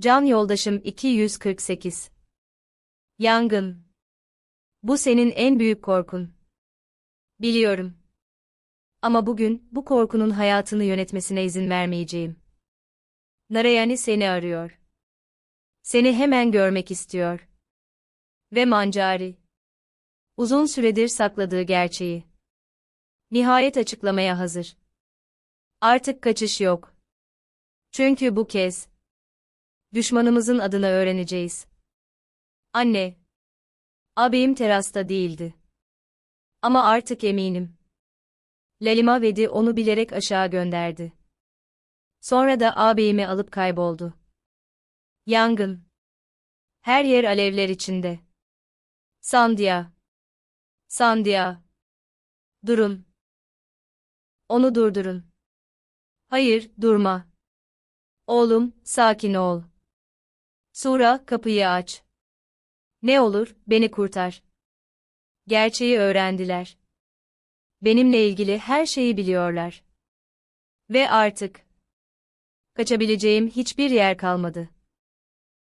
Can yoldaşım 248. Yangın. Bu senin en büyük korkun. Biliyorum. Ama bugün bu korkunun hayatını yönetmesine izin vermeyeceğim. Narayani seni arıyor. Seni hemen görmek istiyor. Ve Mancari. Uzun süredir sakladığı gerçeği. Nihayet açıklamaya hazır. Artık kaçış yok. Çünkü bu kez düşmanımızın adını öğreneceğiz. Anne. Ağabeyim terasta değildi. Ama artık eminim. Lalima Vedi onu bilerek aşağı gönderdi. Sonra da ağabeyimi alıp kayboldu. Yangın. Her yer alevler içinde. Sandia. Sandia. Durun. Onu durdurun. Hayır, durma. Oğlum, sakin ol. Sura, kapıyı aç. Ne olur, beni kurtar. Gerçeği öğrendiler. Benimle ilgili her şeyi biliyorlar. Ve artık kaçabileceğim hiçbir yer kalmadı.